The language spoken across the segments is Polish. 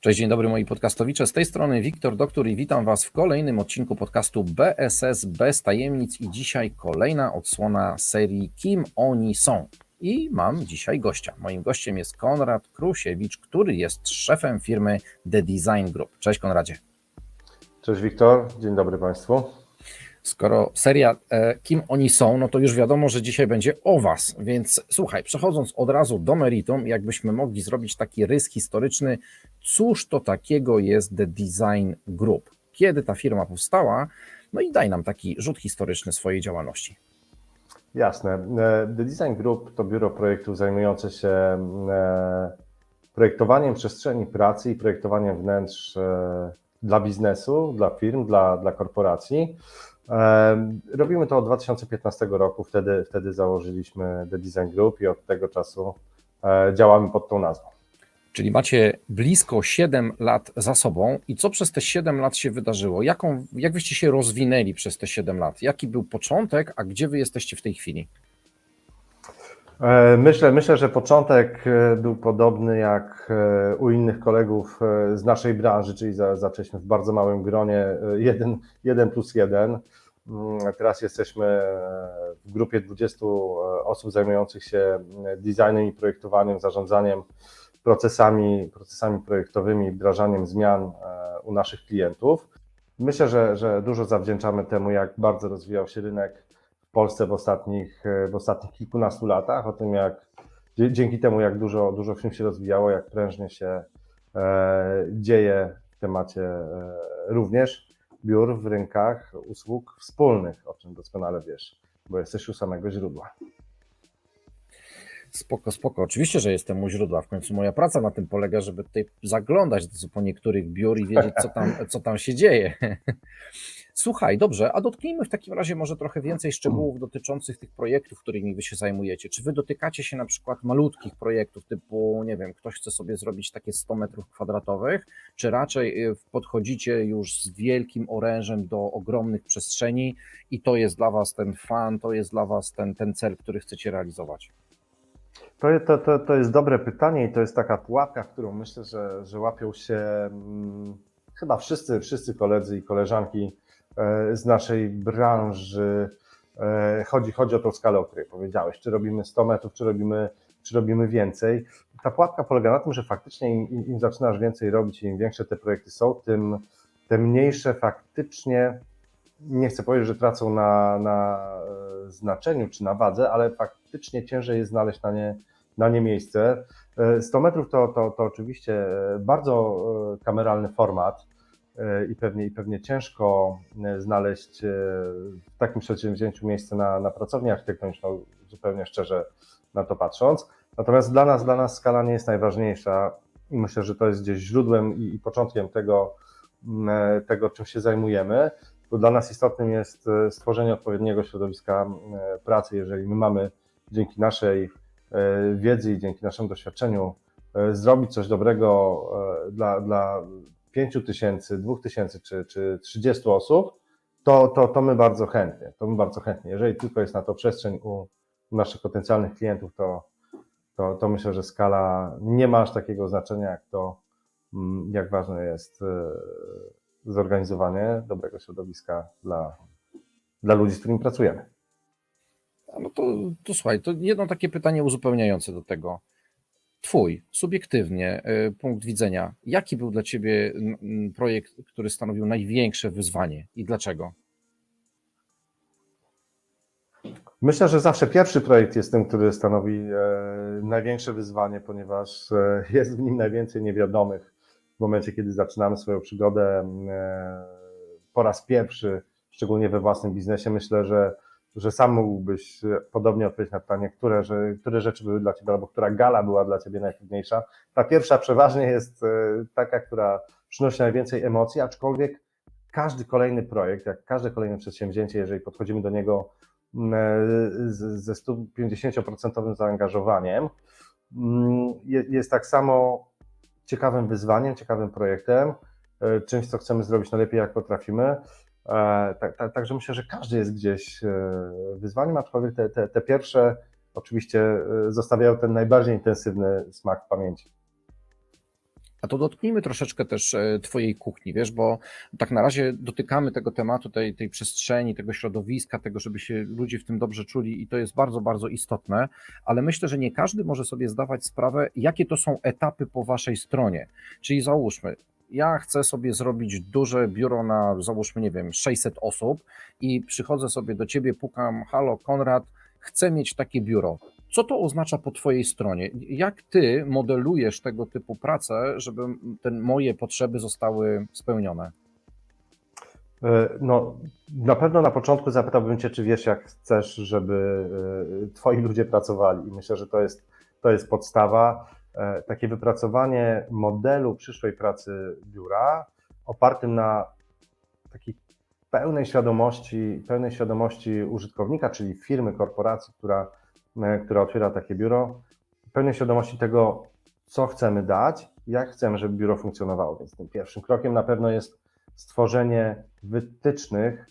Cześć, dzień dobry moi podcastowicze. Z tej strony Wiktor Doktor i witam Was w kolejnym odcinku podcastu BSS bez tajemnic i dzisiaj kolejna odsłona serii Kim oni są. I mam dzisiaj gościa. Moim gościem jest Konrad Krusiewicz, który jest szefem firmy The Design Group. Cześć Konradzie. Cześć Wiktor, dzień dobry Państwu. Skoro seria e, Kim oni są, no to już wiadomo, że dzisiaj będzie o Was. Więc słuchaj, przechodząc od razu do meritum, jakbyśmy mogli zrobić taki rys historyczny, cóż to takiego jest The Design Group? Kiedy ta firma powstała? No i daj nam taki rzut historyczny swojej działalności. Jasne. E, The Design Group to biuro projektów zajmujące się e, projektowaniem przestrzeni pracy i projektowaniem wnętrz dla biznesu, dla firm, dla, dla korporacji. Robimy to od 2015 roku, wtedy, wtedy założyliśmy The Design Group i od tego czasu działamy pod tą nazwą. Czyli macie blisko 7 lat za sobą i co przez te 7 lat się wydarzyło? Jaką, jak wyście się rozwinęli przez te 7 lat? Jaki był początek, a gdzie wy jesteście w tej chwili? Myślę, myślę, że początek był podobny jak u innych kolegów z naszej branży, czyli za, zaczęliśmy w bardzo małym gronie, jeden, jeden plus jeden. Teraz jesteśmy w grupie 20 osób zajmujących się designem i projektowaniem, zarządzaniem procesami, procesami projektowymi, wdrażaniem zmian e, u naszych klientów. Myślę, że, że dużo zawdzięczamy temu, jak bardzo rozwijał się rynek w Polsce w ostatnich, w ostatnich kilkunastu latach, o tym, jak dzięki temu, jak dużo, dużo firm się rozwijało, jak prężnie się e, dzieje w temacie e, również biur w rynkach usług wspólnych, o czym doskonale wiesz, bo jesteś u samego źródła. Spoko, spoko. Oczywiście, że jestem u źródła. W końcu moja praca na tym polega, żeby tutaj zaglądać do niektórych biur i wiedzieć, co tam, co tam się dzieje. Słuchaj, dobrze, a dotknijmy w takim razie może trochę więcej szczegółów dotyczących tych projektów, którymi wy się zajmujecie. Czy wy dotykacie się na przykład malutkich projektów typu, nie wiem, ktoś chce sobie zrobić takie 100 metrów kwadratowych, czy raczej y, podchodzicie już z wielkim orężem do ogromnych przestrzeni i to jest dla was ten fan, to jest dla was ten, ten cel, który chcecie realizować? To, to, to, to jest dobre pytanie i to jest taka pułapka, którą myślę, że, że łapią się hmm, chyba wszyscy, wszyscy koledzy i koleżanki z naszej branży. E, chodzi, chodzi o tą skalę, o której powiedziałeś. Czy robimy 100 metrów, czy robimy, czy robimy więcej. Ta pułapka polega na tym, że faktycznie im, im zaczynasz więcej robić im większe te projekty są, tym, tym mniejsze faktycznie, nie chcę powiedzieć, że tracą na, na e, znaczeniu czy na wadze, ale faktycznie ciężej jest znaleźć na nie na nie miejsce. 100 e, metrów to, to, to oczywiście e, bardzo e, kameralny format i pewnie, i pewnie ciężko znaleźć w takim przedsięwzięciu miejsce na, na pracownię architektoniczną, zupełnie szczerze na to patrząc. Natomiast dla nas, dla nas skala nie jest najważniejsza i myślę, że to jest gdzieś źródłem i, i początkiem tego, tego, czym się zajmujemy. Bo dla nas istotnym jest stworzenie odpowiedniego środowiska pracy, jeżeli my mamy dzięki naszej E, wiedzy i dzięki naszemu doświadczeniu e, zrobić coś dobrego e, dla, dla 5 tysięcy, 2 tysięcy czy, czy 30 osób, to, to, to my bardzo chętnie, to my bardzo chętnie. Jeżeli tylko jest na to przestrzeń u, naszych potencjalnych klientów, to, to, to myślę, że skala nie ma aż takiego znaczenia, jak to, mm, jak ważne jest zorganizowanie dobrego środowiska dla, dla ludzi, z którymi pracujemy. No to, to słuchaj, to jedno takie pytanie uzupełniające do tego. Twój, subiektywnie, y, punkt widzenia, jaki był dla Ciebie projekt, który stanowił największe wyzwanie i dlaczego? Myślę, że zawsze pierwszy projekt jest tym, który stanowi e, największe wyzwanie, ponieważ e, jest w nim najwięcej niewiadomych. W momencie, kiedy zaczynamy swoją przygodę e, po raz pierwszy, szczególnie we własnym biznesie, myślę, że że sam mógłbyś e, podobnie odpowiedzieć na pytanie, które, że, które rzeczy były dla Ciebie, albo która gala była dla Ciebie najtrudniejsza. Ta pierwsza przeważnie jest e, taka, która przynosi najwięcej emocji, aczkolwiek każdy kolejny projekt, jak każde kolejne przedsięwzięcie, jeżeli podchodzimy do niego mm, e, ze 150% zaangażowaniem, mm, jest tak samo ciekawym wyzwaniem, ciekawym projektem, czymś, co chcemy zrobić najlepiej, jak potrafimy. E, tak, tak, także myślę, że każdy jest gdzieś e, wyzwaniem, aczkolwiek te, te, te pierwsze oczywiście e, zostawiają ten najbardziej intensywny smak w pamięci. A to dotknijmy troszeczkę też Twojej kuchni, wiesz, bo tak na razie dotykamy tego tematu, tej, tej przestrzeni, tego środowiska, tego, żeby się ludzie w tym dobrze czuli i to jest bardzo, bardzo istotne, ale myślę, że nie każdy może sobie zdawać sprawę, jakie to są etapy po Waszej stronie. Czyli załóżmy, ja chcę sobie zrobić duże biuro na, załóżmy, nie wiem, 600 osób i przychodzę sobie do Ciebie, pukam, halo Konrad, chcę mieć takie biuro. Co to oznacza po Twojej stronie? Jak Ty modelujesz tego typu pracę, żeby te moje potrzeby zostały spełnione? E, No, na pewno na początku zapytałbym Cię, czy wiesz, jak chcesz, żeby e, Twoi ludzie pracowali. I myślę, że to jest, to jest podstawa. E, Takie wypracowanie modelu przyszłej pracy biura opartym na takiej pełnej świadomości, pełnej świadomości użytkownika, czyli firmy, korporacji, która, e, która otwiera takie biuro, pełnej świadomości tego, co chcemy dać, jak chcemy, żeby biuro funkcjonowało. Więc tym pierwszym krokiem na pewno jest stworzenie wytycznych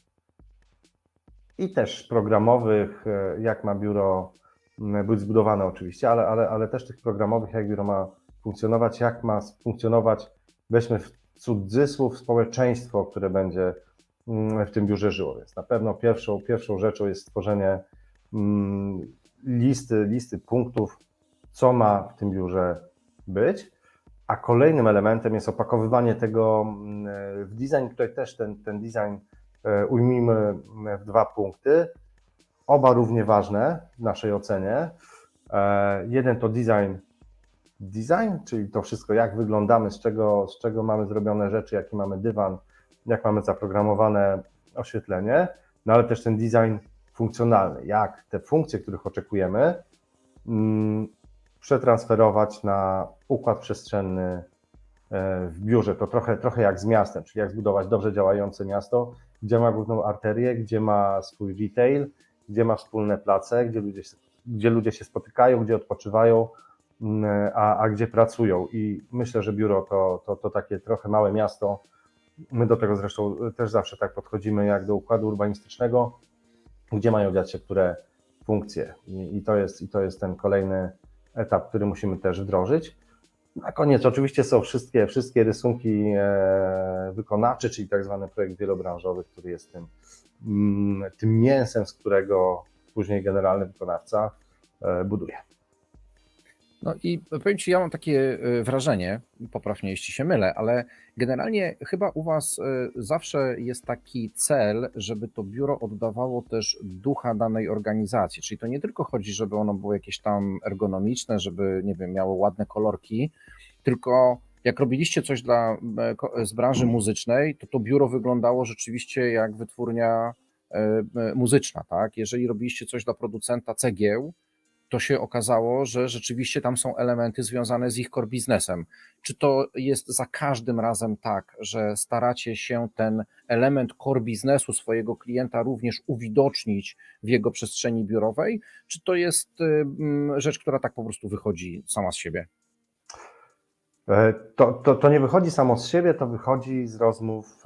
i też programowych, e, jak ma biuro być zbudowane oczywiście, ale, ale, ale też tych programowych, jak biuro ma funkcjonować, jak ma funkcjonować, weźmy w cudzysłów, społeczeństwo, które będzie w tym biurze żyło. Więc na pewno pierwszą, pierwszą rzeczą jest stworzenie listy, listy punktów, co ma w tym biurze być. A kolejnym elementem jest opakowywanie tego w design. Tutaj też ten, ten design e, ujmijmy w dwa punkty. Oba równie ważne w naszej ocenie. E, Jeden to design, design, czyli to wszystko, jak wyglądamy, z czego, z czego mamy zrobione rzeczy, jaki mamy dywan, jak mamy zaprogramowane oświetlenie, no ale też ten design funkcjonalny, jak te funkcje, których oczekujemy, mm, przetransferować na układ przestrzenny e, w biurze. To trochę, trochę jak z miastem, czyli jak zbudować dobrze działające miasto, gdzie ma główną arterię, gdzie ma swój retail, gdzie ma wspólne place, gdzie ludzie się, gdzie ludzie się spotykają, gdzie odpoczywają, mm, a, a gdzie pracują. I myślę, że biuro to, to, to takie trochę małe miasto. My do tego zresztą też zawsze tak podchodzimy, jak do układu urbanistycznego, gdzie mają dziać się które funkcje. I, i, to, jest, I to jest ten kolejny etap, który musimy też wdrożyć. Na koniec oczywiście są wszystkie, wszystkie rysunki e, wykonawcze, czyli tak zwany projekt wielobranżowy, który jest tym, tym mięsem, z którego później generalny wykonawca e, buduje. No i powiem Ci, ja mam takie e, wrażenie, popraw mnie jeśli się mylę, ale generalnie chyba u Was e, zawsze jest taki cel, żeby to biuro oddawało też ducha danej organizacji. Czyli to nie tylko chodzi, żeby ono było jakieś tam ergonomiczne, żeby, nie wiem, miało ładne kolorki, tylko jak robiliście coś dla, e, z branży muzycznej, to to biuro wyglądało rzeczywiście jak wytwórnia e, e, muzyczna, tak? Jeżeli robiliście coś dla producenta cegieł, to się okazało, że rzeczywiście tam są elementy związane z ich core biznesem. Czy to jest za każdym razem tak, że staracie się ten element core biznesu swojego klienta również uwidocznić w jego przestrzeni biurowej, czy to jest rzecz, która tak po prostu wychodzi sama z siebie? E, To, to, to nie wychodzi samo z siebie, to wychodzi z rozmów,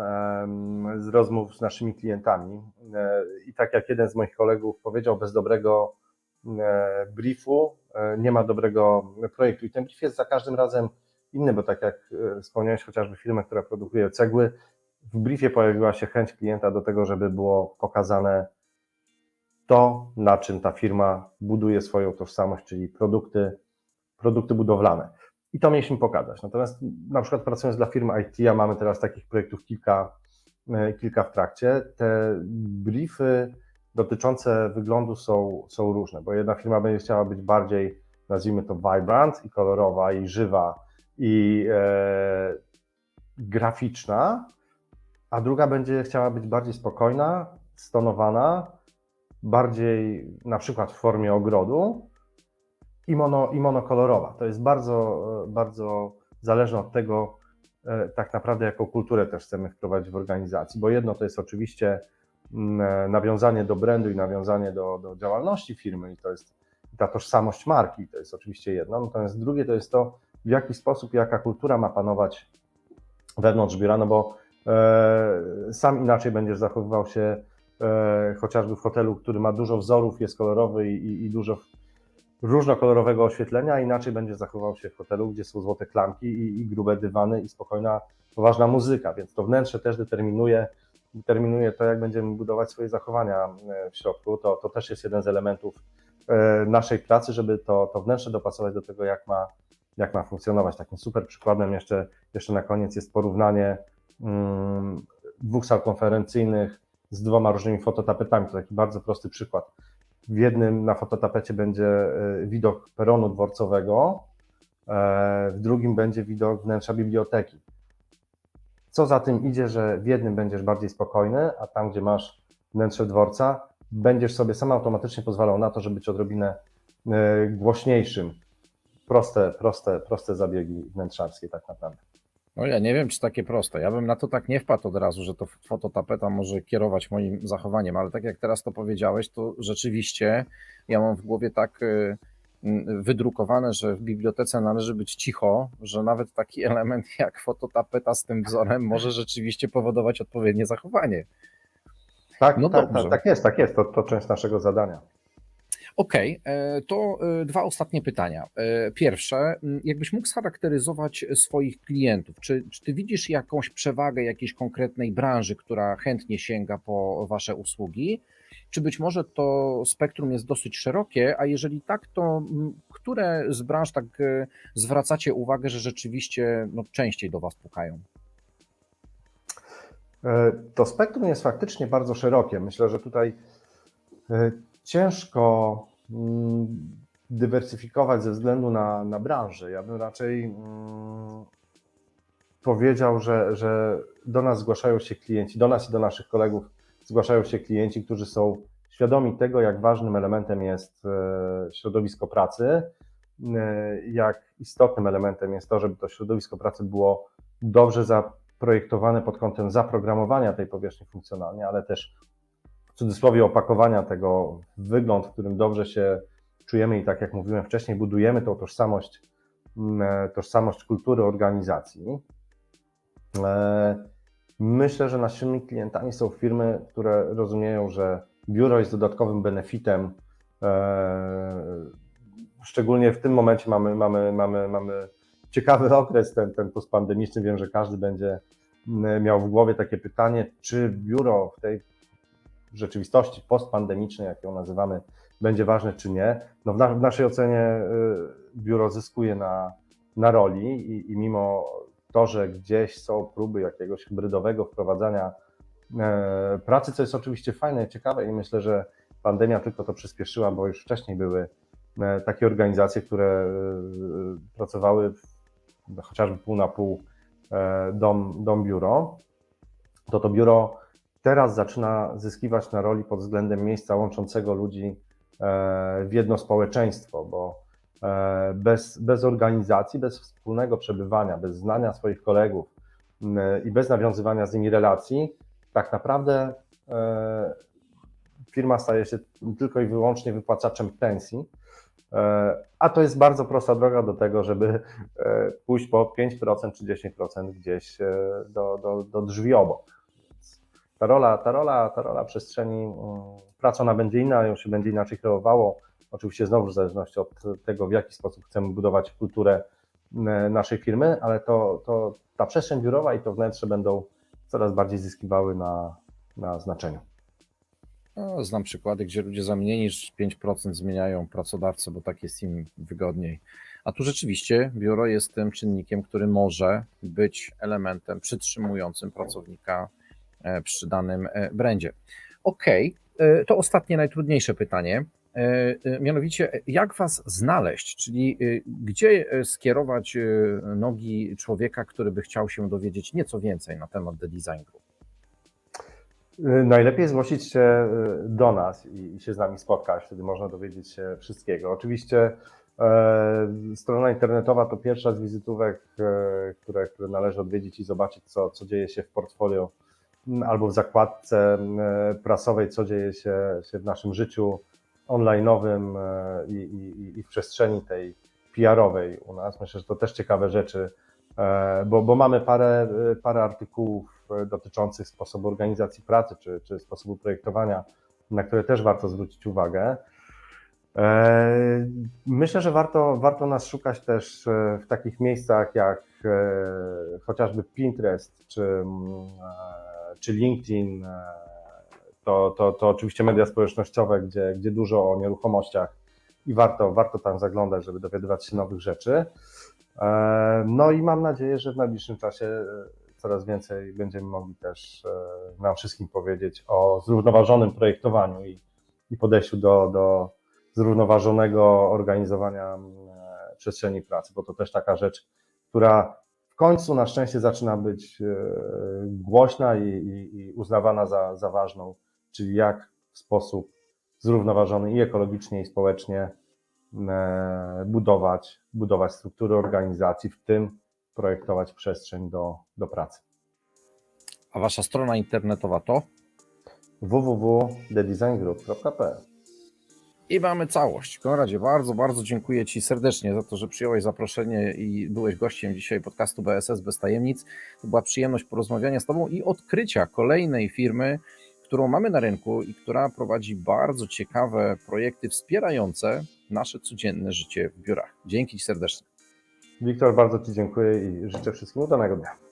z rozmów z naszymi klientami. E, I tak jak jeden z moich kolegów powiedział, bez dobrego e, briefu nie ma dobrego projektu. I ten brief jest za każdym razem inny, bo tak jak wspomniałeś, chociażby firmę, która produkuje cegły, w briefie pojawiła się chęć klienta do tego, żeby było pokazane to, na czym ta firma buduje swoją tożsamość, czyli produkty, produkty budowlane. I to mieliśmy pokazać. Natomiast na przykład pracując dla firmy IT, a mamy teraz takich projektów kilka, e, kilka w trakcie, te briefy dotyczące wyglądu są, są różne, bo jedna firma będzie chciała być bardziej, nazwijmy to vibrant i kolorowa i żywa i e, graficzna, a druga będzie chciała być bardziej spokojna, stonowana, bardziej na przykład w formie ogrodu, i, mono, i monokolorowa. To jest bardzo, e, bardzo zależne od tego, e, tak naprawdę, jaką kulturę też chcemy wprowadzić w organizacji, bo jedno to jest oczywiście mm, e, nawiązanie do brandu i nawiązanie do, do działalności firmy i to jest ta tożsamość marki, to jest oczywiście jedno, natomiast drugie to jest to, w jaki sposób, jaka kultura ma panować wewnątrz biura, no bo e, sam inaczej będziesz zachowywał się e, chociażby w hotelu, który ma dużo wzorów, jest kolorowy i, i, i dużo różnokolorowego oświetlenia, inaczej będzie zachował się w hotelu, gdzie są złote klamki i, i grube dywany i spokojna, poważna muzyka, więc to wnętrze też determinuje, determinuje to, jak będziemy budować swoje zachowania e, w środku. To, to też jest jeden z elementów e, naszej pracy, żeby to, to wnętrze dopasować do tego, jak ma, jak ma funkcjonować. Takim super przykładem jeszcze, jeszcze na koniec jest porównanie mm, dwóch sal konferencyjnych z dwoma różnymi fototapetami. To taki bardzo prosty przykład. W jednym na fototapecie będzie e, widok peronu dworcowego, e, w drugim będzie widok wnętrza biblioteki. Co za tym idzie, że w jednym będziesz bardziej spokojny, a tam, gdzie masz wnętrze dworca, będziesz sobie sam automatycznie pozwalał na to, żeby być odrobinę e, głośniejszym. Proste, proste, proste zabiegi wnętrzarskie tak naprawdę. No ja nie wiem, czy takie proste. Ja bym na to tak nie wpadł od razu, że to fototapeta może kierować moim zachowaniem, ale tak jak teraz to powiedziałeś, to rzeczywiście ja mam w głowie tak y, wydrukowane, że w bibliotece należy być cicho, że nawet taki element jak fototapeta z tym wzorem może rzeczywiście powodować odpowiednie zachowanie. Tak, No tak, tak, tak jest, tak jest. To, to część naszego zadania. Okej, e, to e, dwa ostatnie pytania. E, Pierwsze, jakbyś mógł scharakteryzować swoich klientów? Czy, czy ty widzisz jakąś przewagę jakiejś konkretnej branży, która chętnie sięga po wasze usługi? Czy być może to spektrum jest dosyć szerokie, a jeżeli tak, to które z branż tak zwracacie uwagę, że rzeczywiście no, częściej do was pukają? To spektrum jest faktycznie bardzo szerokie. Myślę, że tutaj ciężko mm, dywersyfikować ze względu na, na branżę. Ja bym raczej mm, powiedział, że, że do nas zgłaszają się klienci, do nas i do naszych kolegów zgłaszają się klienci, którzy są świadomi tego, jak ważnym elementem jest e, środowisko pracy, e, jak istotnym elementem jest to, żeby to środowisko pracy było dobrze zaprojektowane pod kątem zaprogramowania tej powierzchni funkcjonalnie, ale też cudzysłowie opakowania tego wygląd, w którym dobrze się czujemy i tak jak mówiłem wcześniej, budujemy tą tożsamość, mm, tożsamość kultury organizacji. E, Myślę, że naszymi klientami są firmy, które rozumieją, że biuro jest dodatkowym benefitem. e, Szczególnie w tym momencie mamy, mamy, mamy, mamy ciekawy okres, ten, ten postpandemiczny. Wiem, że każdy będzie mm, miał w głowie takie pytanie, czy biuro w tej rzeczywistości postpandemicznej, jak ją nazywamy, będzie ważne, czy nie. No w, na, w naszej ocenie y, biuro zyskuje na, na roli i, i mimo to, że gdzieś są próby jakiegoś hybrydowego wprowadzania e, pracy, co jest oczywiście fajne ciekawe i myślę, że pandemia tylko to przyspieszyła, bo już wcześniej były e, takie organizacje, które e, pracowały w, chociażby pół na pół dom, dom biuro, to to biuro teraz zaczyna zyskiwać na roli pod względem miejsca łączącego ludzi e, w jedno społeczeństwo, bo e, bez, bez organizacji, bez wspólnego przebywania, bez znania swoich kolegów i bez nawiązywania z nimi relacji, tak naprawdę e, firma staje się tylko i wyłącznie wypłacaczem pensji. A to jest bardzo prosta droga do tego, żeby pójść po 5% czy 10% gdzieś do, do, do drzwi obok. Ta rola, ta rola, ta rola przestrzeni, mm, praca ona będzie inna, ją się będzie inaczej kreowało. Oczywiście znowu w zależności od tego, w jaki sposób chcemy budować kulturę m, naszej firmy, ale to, to ta przestrzeń biurowa i to wnętrze będą coraz bardziej zyskiwały na, na znaczeniu. No, znam przykłady, gdzie ludzie za mniej niż 5% zmieniają pracodawcę, bo tak jest im wygodniej. A tu rzeczywiście biuro jest tym czynnikiem, który może być elementem przytrzymującym pracownika przy danym e, brandzie. Okej, e, to ostatnie, najtrudniejsze pytanie. E, e, Mianowicie, e, jak Was znaleźć, czyli e, gdzie e, skierować e, nogi człowieka, który by chciał się dowiedzieć nieco więcej na temat The Design Group? Najlepiej zgłosić się do nas i, się z nami spotkać, wtedy można dowiedzieć się wszystkiego. Oczywiście e, strona internetowa to pierwsza z wizytówek, e, które, które należy odwiedzić i zobaczyć, co, co dzieje się w portfolio albo w zakładce e, prasowej, co dzieje się, się w naszym życiu online'owym e, i, i, i w przestrzeni tej PR-owej u nas. Myślę, że to też ciekawe rzeczy, e, bo, bo mamy parę, parę artykułów dotyczących sposobu organizacji pracy czy, czy sposobu projektowania, na które też warto zwrócić uwagę. Myślę, że warto, warto nas szukać też w takich miejscach jak chociażby Pinterest czy, mm, czy LinkedIn. e, To, to, to oczywiście media społecznościowe, gdzie, gdzie dużo o nieruchomościach i warto, warto tam zaglądać, żeby dowiadywać się nowych rzeczy. E, No i mam nadzieję, że w najbliższym czasie e, coraz więcej będziemy mogli też nam wszystkim powiedzieć o zrównoważonym projektowaniu i, i podejściu do, do zrównoważonego organizowania przestrzeni pracy, bo to też taka rzecz, która końcu na szczęście zaczyna być e, głośna i, i, i uznawana za, za ważną, czyli jak w sposób zrównoważony i ekologicznie, i społecznie e, budować, budować struktury organizacji, w tym projektować przestrzeń do, do pracy. A wasza strona internetowa to? www.thedesigngroup.pl I mamy całość. Konradzie, bardzo, bardzo dziękuję Ci serdecznie za to, że przyjąłeś zaproszenie i byłeś gościem dzisiaj podcastu BSS Bez Tajemnic. To była przyjemność porozmawiania z Tobą i odkrycia kolejnej firmy, którą mamy na rynku i która prowadzi bardzo ciekawe projekty wspierające nasze codzienne życie w biurach. Dzięki Ci serdecznie. Wiktor, bardzo Ci dziękuję i życzę wszystkim udanego dnia.